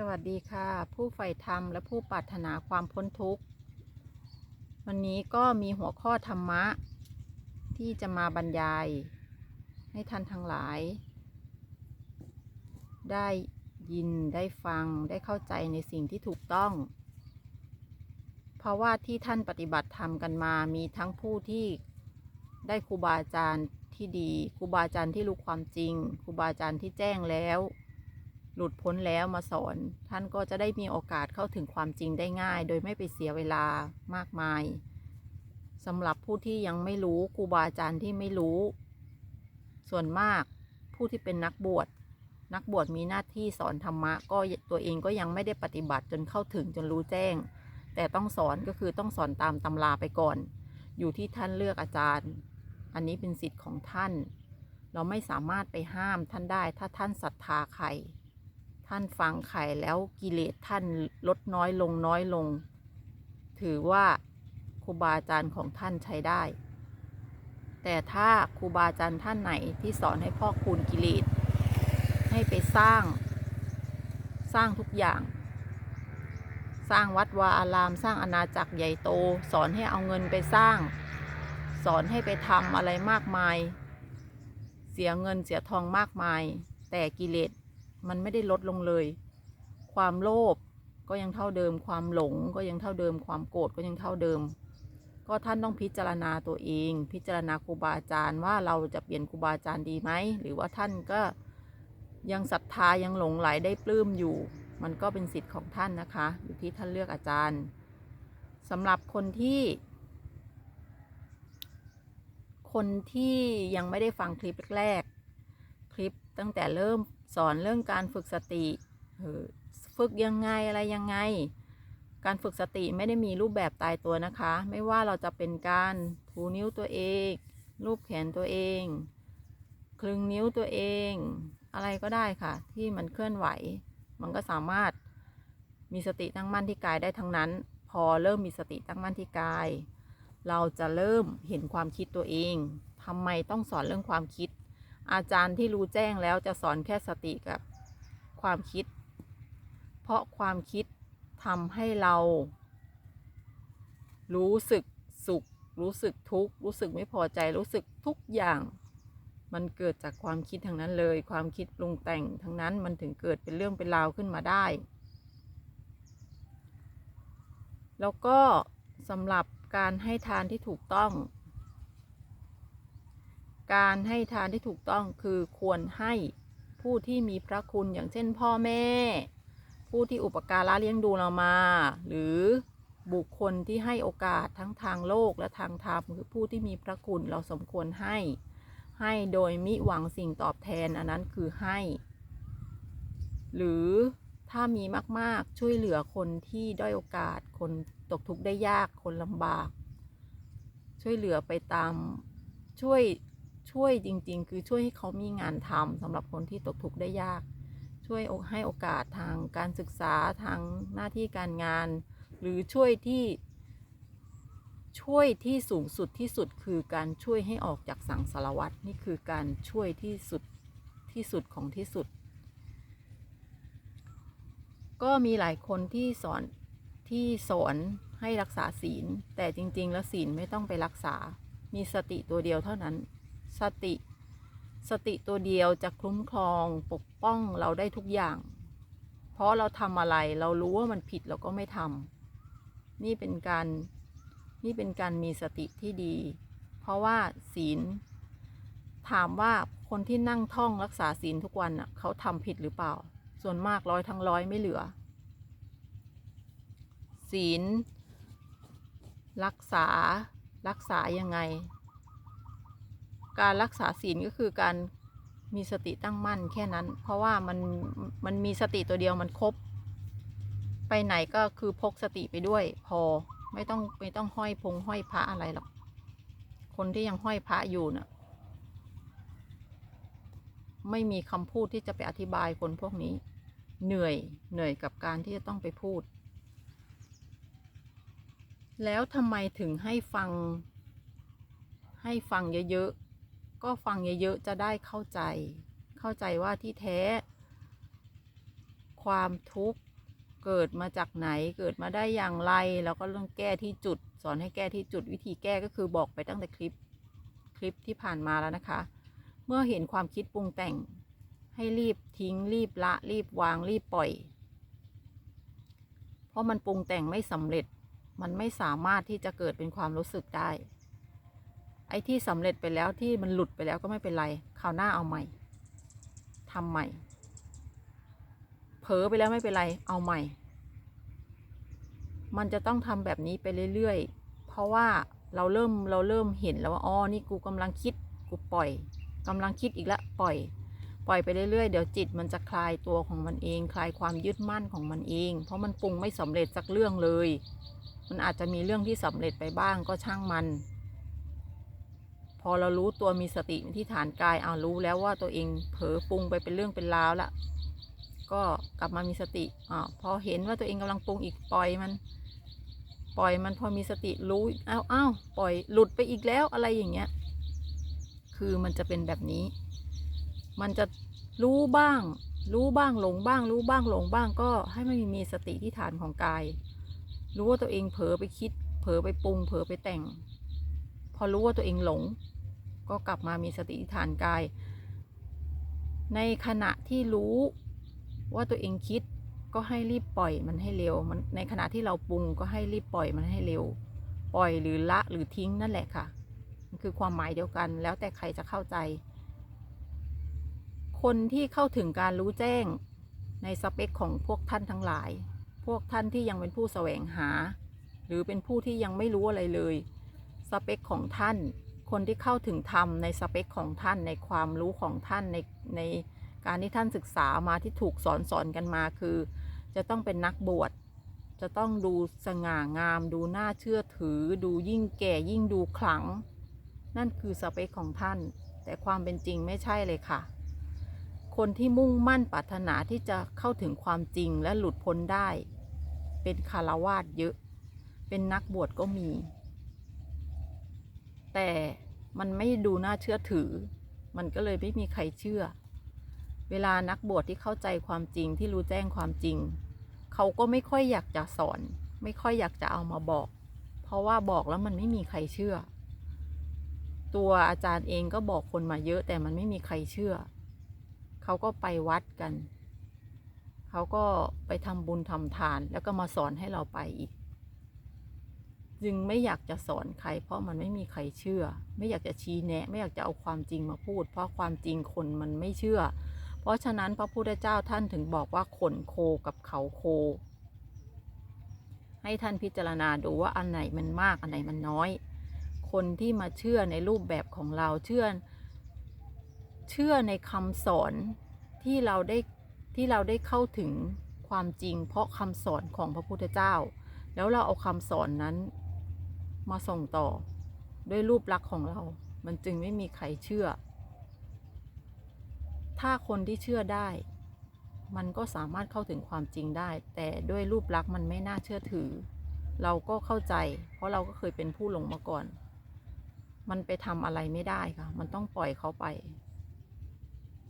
สวัสดีค่ะ ผู้ใฝ่ธรรมและผู้ปรารถนาความพ้นทุกข์ วันนี้ก็มีหัวข้อธรรมะ ที่จะมาบรรยาย ให้ท่านทั้งหลาย ได้ยินได้ฟังได้เข้าใจในสิ่งที่ถูกต้อง เพราะว่าที่ท่านปฏิบัติธรรมกันมามีทั้งผู้ที่ได้ครูบาอาจารย์ที่ดีครูบาอาจารย์ที่รู้ความจริงครูบาอาจารย์ที่แจ้งแล้ว หลุดพ้นแล้วมาสอน ท่านก็จะได้มีโอกาสเข้าถึงความจริงได้ง่าย โดยไม่ไปเสียเวลามากมายสำหรับผู้ที่ยังไม่รู้ครูบาอาจารย์ที่ไม่รู้ ส่วนมากผู้ที่เป็นนักบวชนักบวชมีหน้าที่สอนธรรมะ ก็ตัวเองก็ยังไม่ได้ปฏิบัติจนเข้าถึงจนรู้แจ้ง แต่ต้องสอนก็คือต้องสอนตามตำราไปก่อน อยู่ที่ท่านเลือกอาจารย์ อันนี้เป็นสิทธิ์ของท่าน เราไม่สามารถไปห้ามท่านได้ถ้าท่านศรัทธาใคร ท่านฟังใครแล้วกิเลสท่านลดน้อยลงน้อยลง ถือว่าครูบาอาจารย์ของท่านใช้ได้ แต่ถ้าครูบาอาจารย์ท่านไหนที่สอนให้พ่อคูณกิเลสให้ไปสร้าง สร้างทุกอย่าง สร้างวัดวาอาราม สร้างอาณาจักรใหญ่โต สอนให้เอาเงินไปสร้าง สอนให้ไปทำอะไรมากมาย เสียเงินเสียทองมากมาย แต่กิเลส มันไม่ได้ลดลงเลย ความโลภก็ยังเท่าเดิม ความหลงก็ยังเท่าเดิม ความโกรธก็ยังเท่าเดิม ก็ท่านต้องพิจารณาตัวเอง พิจารณาครูบาอาจารย์ว่าเราจะเปลี่ยนครูบาอาจารย์ดีไหม หรือว่าท่านก็ยังศรัทธายังหลงไหลได้ปลื้มอยู่ มันก็เป็นสิทธิ์ของท่านนะคะ อยู่ที่ท่านเลือกอาจารย์สำหรับคนที่คนที่ยังไม่ได้ฟังคลิปแรก คลิปตั้งแต่เริ่ม สอนเรื่องการฝึกสติฝึกยังไงอะไรยังไง การฝึกสติไม่ได้มีรูปแบบตายตัวนะคะ ไม่ว่าเราจะเป็นการถูนิ้วตัวเอง รูปแขนตัวเอง คลึงนิ้วตัวเอง อะไรก็ได้ค่ะ ที่มันเคลื่อนไหว มันก็สามารถมีสติตั้งมั่นที่กายได้ทั้งนั้น พอเริ่มมีสติตั้งมั่นที่กาย เราจะเริ่มเห็นความคิดตัวเองทำไมต้องสอนเรื่องความคิด อาจารย์ที่รู้แจ้งแล้วจะสอนแค่สติกับความคิด เพราะความคิดทำให้เรา รู้สึกสุข รู้สึกทุกข์ รู้สึกไม่พอใจ รู้สึกทุกอย่าง มันเกิดจากความคิดทั้งนั้นเลย ความคิดปรุงแต่งทั้งนั้นมันถึงเกิดเป็นเรื่องเป็นราวขึ้นมาได้ แล้วก็สำหรับการให้ทานที่ถูกต้อง การให้ทานที่ถูกต้องคือควรให้ผู้ที่มีพระคุณอย่างเช่นพ่อแม่ ผู้ที่อุปการะเลี้ยงดูเรามา หรือบุคคลที่ให้โอกาสทั้งทางโลกและทางธรรมคือผู้ที่มีพระคุณเราสมควรให้ ให้โดยมิหวังสิ่งตอบแทนอันนั้นคือให้ หรือถ้ามีมาก ๆ ช่วยเหลือคนที่ด้อยโอกาส คนตกทุกข์ได้ยากคนลำบาก ช่วยเหลือไปตามช่วย ช่วยจริง ๆ คือช่วยให้เขามีงานทำสำหรับคนที่ตกทุกข์ได้ยาก ช่วยให้โอกาสทางการศึกษาทางหน้าที่การงาน หรือช่วยที่ ช่วยที่สูงสุดที่สุดคือการช่วยให้ออกจากสังสารวัฏนี่คือการช่วยที่สุดที่สุดของที่สุด ก็มีหลายคนที่สอนที่สอนให้รักษาศีล แต่จริง ๆ แล้วศีลไม่ต้องไปรักษา มีสติตัวเดียวเท่านั้น สติ สติตัวเดียวจะคุ้มครองปกป้องเราได้ทุกอย่าง เพราะเราทำอะไรเรารู้ว่ามันผิดเราก็ไม่ทำนี่เป็นการนี่เป็นการมีสติที่ดี เพราะว่าศีล ถามว่าคนที่นั่งท่องรักษาศีลทุกวันน่ะเขาทำผิดหรือเปล่า ส่วนมากร้อยทั้งร้อยไม่เหลือ ศีล รักษารักษายังไง การรักษาศีลก็คือการมีสติตั้งมั่นแค่นั้น เพราะว่ามันมันมีสติตัวเดียวมันครบ ไปไหนก็คือพกสติไปด้วย พอไม่ต้องไม่ต้องห้อยพงห้อยพระอะไรหรอก คนที่ยังห้อยพระอยู่น่ะ ไม่มีคำพูดที่จะไปอธิบายคนพวกนี้ เหนื่อยเหนื่อยกับการที่จะต้องไปพูด แล้วทำไมถึงให้ฟัง ให้ฟังเยอะๆ ก็ฟังเยอะๆจะได้เข้าใจ เข้าใจว่าที่แท้ ความทุกข์เกิดมาจากไหนเกิดมาได้อย่างไร แล้วก็ต้องแก้ที่จุด สอนให้แก้ที่จุดวิธีแก้ก็คือบอกไปตั้งแต่คลิปคลิปที่ผ่านมาแล้วนะคะ เมื่อเห็นความคิดปรุงแต่ง ให้รีบทิ้งรีบละ รีบวางรีบปล่อย เพราะมันปรุงแต่งไม่สำเร็จมันไม่สามารถที่จะเกิดเป็นความรู้สึกได้ ไอ้ที่สำเร็จไปแล้วที่มันหลุดไปแล้วก็ไม่เป็นไรคราวหน้าเอาใหม่ทำใหม่ เผลอไปแล้วไม่เป็นไร เอาใหม่ มันจะต้องทำแบบนี้ไปเรื่อยๆ เพราะว่าเราเริ่มเราเริ่มเห็นแล้วว่าอ๋อนี่กูกำลังคิดกูปล่อยกำลังคิดอีกแล้วปล่อย ปล่อยไปเรื่อยๆ เดี๋ยวจิตมันจะคลายตัวของมันเอง คลายความยึดมั่นของมันเอง เพราะมันปรุงไม่สำเร็จสักเรื่องเลย มันอาจจะมีเรื่องที่สำเร็จไปบ้างก็ช่างมัน อเรารู้ตัวมีสติที่ฐานกายเอารู้แล้วว่าตัวเองเผลอปรุงไปเป็นเรื่องเป็นราวละก็กลับมามีสติอ่าพอเห็นว่าตัวเองกำลังปรุงอีกปล่อยมัน ปล่อยมันพอมีสติรู้อ้าวอ้าวปล่อยหลุดไปอีกแล้วอะไรอย่างเงี้ย คือมันจะเป็นแบบนี้ มันจะรู้บ้าง รู้บ้างหลงบ้าง รู้บ้างหลงบ้างก็ให้มันมีสติที่ฐานของกาย รู้ว่าตัวเองเผลอไปคิด เผลอไปปรุง เผลอไปแต่ง พอรู้ว่าตัวเองหลง ก็กลับมามีสติฐานกาย ในขณะที่รู้ว่าตัวเองคิดก็ให้รีบปล่อยมันให้เร็ว มันในขณะที่เราปรุงก็ให้รีบปล่อยมันให้เร็ว ปล่อยหรือละหรือทิ้งนั่นแหละค่ะ มันคือความหมายเดียวกันแล้วแต่ใครจะเข้าใจ คนที่เข้าถึงการรู้แจ้งในสเปคของพวกท่านทั้งหลาย พวกท่านที่ยังเป็นผู้แสวงหา หรือเป็นผู้ที่ยังไม่รู้อะไรเลย สเปคของท่าน คนที่เข้าถึงธรรมในสเปคของท่านในความรู้ของท่านในในการที่ท่านศึกษามาที่ถูกสอนสอนกันมาคือ จะต้องเป็นนักบวชจะต้องดูสง่างาม ดูน่าเชื่อถือ ดูยิ่งแก่ยิ่งดูขลัง นั่นคือสเปคของท่าน แต่ความเป็นจริงไม่ใช่เลยค่ะ คนที่มุ่งมั่นปรารถนาที่จะเข้าถึงความจริงและหลุดพ้นได้ เป็นคารวาสเยอะ เป็นนักบวชก็มี แต่มันไม่ดูน่าเชื่อถือ มันก็เลยไม่มีใครเชื่อ เวลานักบวชที่เข้าใจความจริงที่รู้แจ้งความจริง เขาก็ไม่ค่อยอยากจะสอน ไม่ค่อยอยากจะเอามาบอก เพราะว่าบอกแล้วมันไม่มีใครเชื่อ ตัวอาจารย์เองก็บอกคนมาเยอะแต่มันไม่มีใครเชื่อ เขาก็ไปวัดกัน เขาก็ไปทำบุญทำทานแล้วก็มาสอนให้เราไปอีก จึงไม่อยากจะสอนใคร เพราะมันไม่มีใครเชื่อ ไม่อยากจะชี้แนะ ไม่อยากจะเอาความจริงมาพูด เพราะความจริงคนมันไม่เชื่อ เพราะฉะนั้นพระพุทธเจ้าท่านถึงบอกว่าขนโคกับเขาโค ให้ท่านพิจารณาดูว่าอันไหนมันมากอันไหนมันน้อย คนที่มาเชื่อในรูปแบบของเราเชื่อ เชื่อในคำสอนที่เราได้ที่เราได้เข้าถึงความจริง เพราะคำสอนของพระพุทธเจ้าแล้วเราเอาคำสอนนั้น มาส่งต่อ ด้วยรูปลักษณ์ของเรา มันจึงไม่มีใครเชื่อ ถ้าคนที่เชื่อได้ มันก็สามารถเข้าถึงความจริงได้ แต่ด้วยรูปลักษณ์มันไม่น่าเชื่อถือ เราก็เข้าใจ เพราะเราก็เคยเป็นผู้หลงมาก่อน มันไปทำอะไรไม่ได้ค่ะ มันต้องปล่อยเขาไป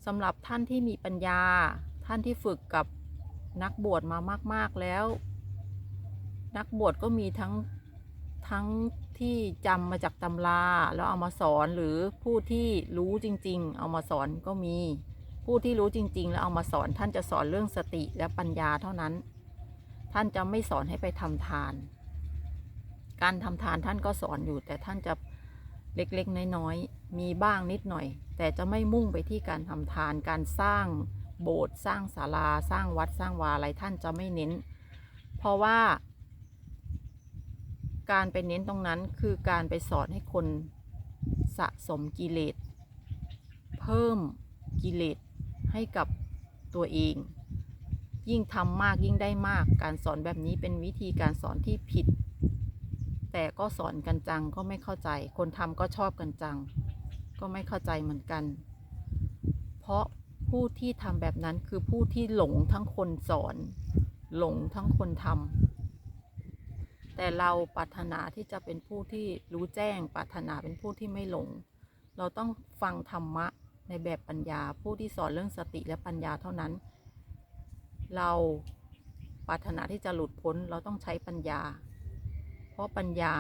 สำหรับท่านที่มีปัญญา ท่านที่ฝึกกับนักบวชมามาก ๆแล้ว นักบวชก็มีทั้ง ทั้งที่จำมาจากตำราแล้วเอามาสอนหรือผู้ที่รู้จริง ๆ เอามาสอนก็มี ผู้ที่รู้จริง ๆ แล้วเอามาสอนท่านจะสอนเรื่องสติและปัญญาเท่านั้น ท่านจะไม่สอนให้ไปทำทาน การทำทานท่านก็สอนอยู่แต่ท่านจะเล็กๆ น้อยๆ มีบ้างนิดหน่อย แต่จะไม่มุ่งไปที่การทำทาน การสร้างโบสถ์สร้างศาลา สร้างวัดสร้างวาอะไรท่านจะไม่เน้น เพราะว่า การไปเน้นตรงนั้นคือการไปสอนให้คนสะสมกิเลส เพิ่มกิเลสให้กับตัวเอง ยิ่งทำมากยิ่งได้มาก การสอนแบบนี้เป็นวิธีการสอนที่ผิด แต่ก็สอนกันจังก็ไม่เข้าใจ คนทำก็ชอบกันจัง ก็ไม่เข้าใจเหมือนกัน เพราะผู้ที่ทำแบบนั้นคือผู้ที่หลงทั้งคนสอน หลงทั้งคนทำ แต่เราปรารถนาที่จะเป็นผู้ที่รู้แจ้งปรารถนาเป็นผู้ที่ไม่หลง เราต้องฟังธรรมะในแบบปัญญาผู้ที่สอนเรื่องสติและปัญญาเท่านั้น เราปรารถนาที่จะหลุดพ้นเราต้องใช้ปัญญา เพราะปัญญา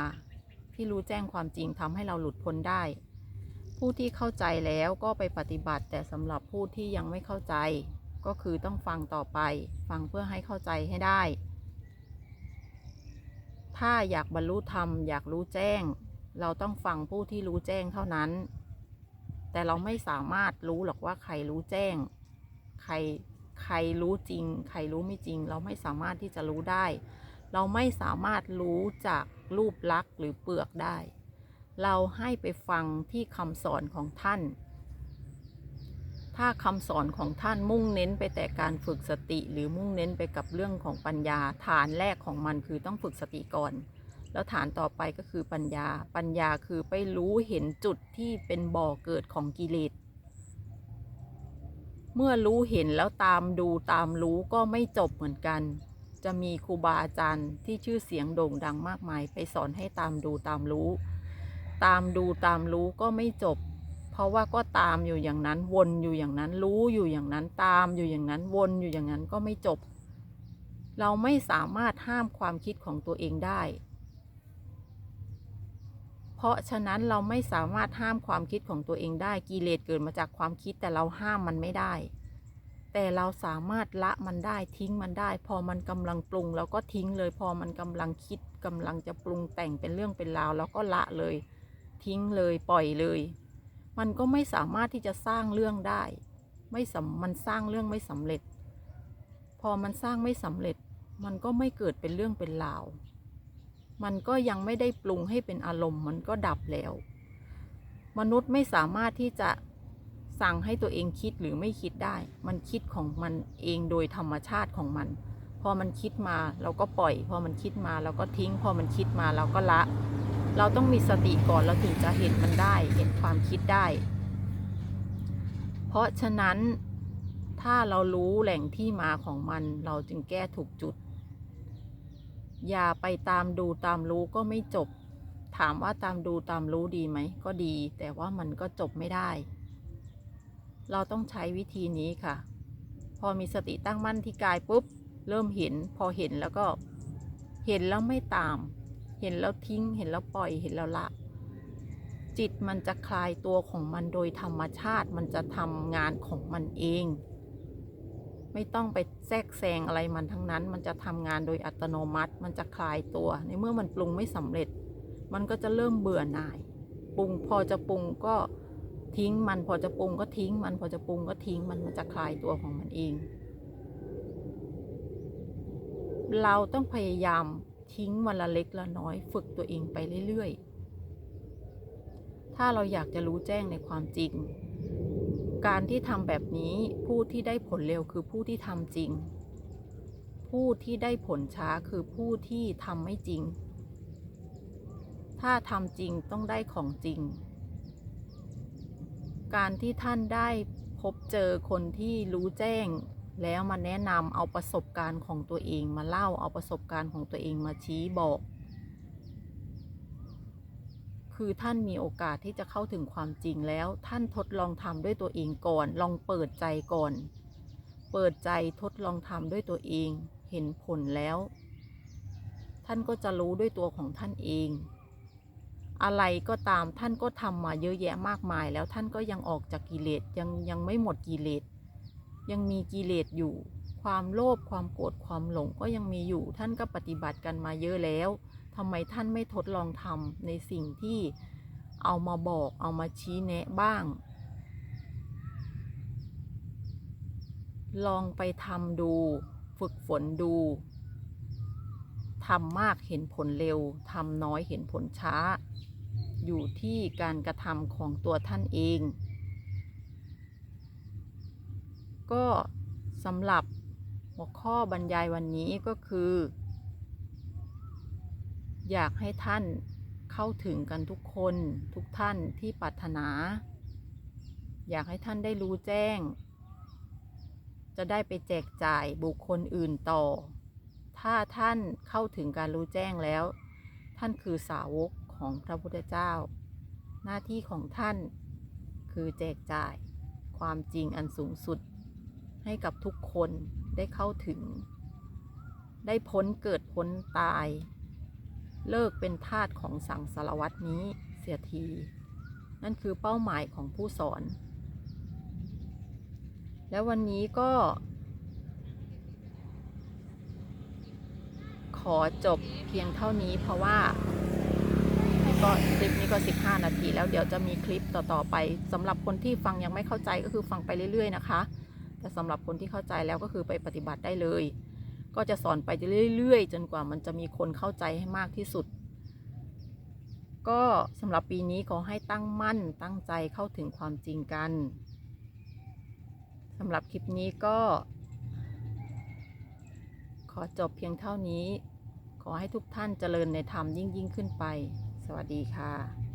ที่รู้แจ้งความจริงทำให้เราหลุดพ้นได้ ผู้ที่เข้าใจแล้วก็ไปปฏิบัติ แต่สำหรับผู้ที่ยังไม่เข้าใจ ก็คือต้องฟังต่อไป ฟังเพื่อให้เข้าใจให้ได้ ถ้าอยากบรรลุธรรมอยากรู้แจ้ง เราต้องฟังผู้ที่รู้แจ้งเท่านั้น แต่เราไม่สามารถรู้หรอกว่าใครรู้แจ้ง ใครใครรู้จริง ใครรู้ไม่จริง เราไม่สามารถที่จะรู้ได้ เราไม่สามารถรู้จากรูปลักษณ์หรือเปลือกได้ เราให้ไปฟังที่คำสอนของท่าน ถ้าคำสอนของท่านมุ่งเน้นไปแต่การฝึกสติ หรือมุ่งเน้นไปกับเรื่องของปัญญา ฐานแรกของมันคือต้องฝึกสติก่อน แล้วฐานต่อไปก็คือปัญญา ปัญญาคือไปรู้เห็นจุดที่เป็นบ่อเกิดของกิเลสเมื่อรู้เห็นแล้วตามดูตามรู้ก็ไม่จบเหมือนกัน จะมีครูบาอาจารย์ที่ชื่อเสียงโด่งดังมากมาย ไปสอนให้ตามดูตามรู้ ตามดูตามรู้ก็ไม่จบ ราะว่าก็ตามอยู่อย่างนั้นวนอยู่อย่างนั้น รู้อยู่อย่างนั้นตามอยู่อย่างนั้นวนอยู่อย่างนั้นก็ไม่จบ เราไม่สามารถห้ามความคิดของตัวเองได้ เพราะฉะนั้นเราไม่สามารถห้ามความคิดของตัวเองได้กิเลสเกิดมาจากความคิดแต่เราห้ามมันไม่ได้ แต่เราสามารถละมันได้ทิ้งมันได้ พอมันกำลังปรุงเราก็ทิ้งเลย พอมันกำลังคิดกำลังจะปรุงแต่งเป็นเรื่องเป็นราวเราก็ละเลย ทิ้งเลยปล่อยเลย มันก็ไม่สามารถที่จะสร้างเรื่องได้ ไม่สำมันสร้างเรื่องไม่สำเร็จ พอมันสร้างไม่สำเร็จ มันก็ไม่เกิดเป็นเรื่องเป็นราว มันก็ยังไม่ได้ปรุงให้เป็นอารมณ์ มันก็ดับแล้ว มนุษย์ไม่สามารถที่จะสั่งให้ตัวเองคิดหรือไม่คิดได้ มันคิดของมันเองโดยธรรมชาติของมัน พอมันคิดมาเราก็ปล่อย พอมันคิดมาเราก็ทิ้ง พอมันคิดมาเราก็ละ เราต้องมีสติก่อนเราถึงจะเห็นมันได้เห็นความคิดได้ เพราะฉะนั้นถ้าเรารู้แหล่งที่มาของมันเราจึงแก้ถูกจุด อย่าไปตามดูตามรู้ก็ไม่จบ ถามว่าตามดูตามรู้ดีไหม ก็ดี แต่ว่ามันก็จบไม่ได้ เราต้องใช้วิธีนี้ค่ะ พอมีสติตั้งมั่นที่กายปุ๊บ เริ่มเห็น พอเห็นแล้วก็ เห็นแล้วไม่ตาม เห็นแล้วทิ้ง เห็นแล้วปล่อย เห็นแล้วละ จิตมันจะคลายตัวของมันโดยธรรมชาติ มันจะทำงานของมันเอง ไม่ต้องไปแทรกแซงอะไรมันทั้งนั้น มันจะทำงานโดยอัตโนมัติ มันจะคลายตัว ในเมื่อมันปรุงไม่สำเร็จ มันก็จะเริ่มเบื่อหน่าย ปรุงพอจะปรุงก็ทิ้งมันพอจะปรุงก็ทิ้ง มันพอจะปรุงก็ทิ้ง มันมันจะคลายตัวของมันเอง เราต้องพยายาม ทิ้งวันละเล็กละน้อย ฝึกตัวเองไปเรื่อยๆ ถ้าเราอยากจะรู้แจ้งในความจริง การที่ทำแบบนี้ผู้ที่ได้ผลเร็วคือผู้ที่ทำจริง ผู้ที่ได้ผลช้าคือผู้ที่ทำไม่จริง ถ้าทำจริงต้องได้ของจริง การที่ท่านได้พบเจอคนที่รู้แจ้ง แล้วมาแนะนำเอาประสบการณ์ของตัวเองมาเล่าเอาประสบการณ์ของตัวเองมาชี้บอก คือท่านมีโอกาสที่จะเข้าถึงความจริงแล้ว ท่านทดลองทำด้วยตัวเองก่อน ลองเปิดใจก่อน เปิดใจทดลองทำด้วยตัวเอง เห็นผลแล้ว ท่านก็จะรู้ด้วยตัวของท่านเอง อะไรก็ตามท่านก็ทำมาเยอะแยะมากมาย แล้วท่านก็ยังออกจากกิเลสยังยังไม่หมดกิเลส ยังมีกิเลสอยู่ ความโลภความโกรธความหลงก็ยังมีอยู่ ท่านก็ปฏิบัติกันมาเยอะแล้วทำไมท่านไม่ทดลองทำในสิ่งที่เอามาบอกเอามาชี้แนะบ้าง ลองไปทำดู ฝึกฝนดูทำมากเห็นผลเร็วทำน้อยเห็นผลช้า อยู่ที่การกระทำของตัวท่านเอง ก็สำหรับหัวข้อบรรยายวันนี้ก็คือ อยากให้ท่านเข้าถึงกันทุกคนทุกท่านที่ปรารถนา อยากให้ท่านได้รู้แจ้ง จะได้ไปแจกจ่ายบุคคลอื่นต่อ ถ้าท่านเข้าถึงการรู้แจ้งแล้ว ท่านคือสาวกของพระพุทธเจ้า หน้าที่ของท่านคือแจกจ่ายความจริงอันสูงสุด ให้กับทุกคนได้เข้าถึง ได้พ้นเกิดพ้นตาย เลิกเป็นทาสของสังสารวัตนี้เสียที นั่นคือเป้าหมายของผู้สอน แล้ววันนี้ก็ ขอจบเพียงเท่านี้เพราะว่าก็คลิปนี้ก็ 15 นาที แล้วเดี๋ยวจะมีคลิปต่อ ๆ ไปสำหรับคนที่ฟังยังไม่เข้าใจก็คือฟังไปเรื่อย ๆ นะคะ แต่สำหรับคนที่เข้าใจแล้วก็คือไปปฏิบัติได้เลย ก็จะสอนไปเรื่อยๆ จนกว่ามันจะมีคนเข้าใจให้มากที่สุด ก็สำหรับปีนี้ขอให้ตั้งมั่นตั้งใจเข้าถึงความจริงกันสำหรับคลิปนี้ก็ ขอจบเพียงเท่านี้ ขอให้ทุกท่านเจริญในธรรมยิ่งยิ่งขึ้นไป สวัสดีค่ะ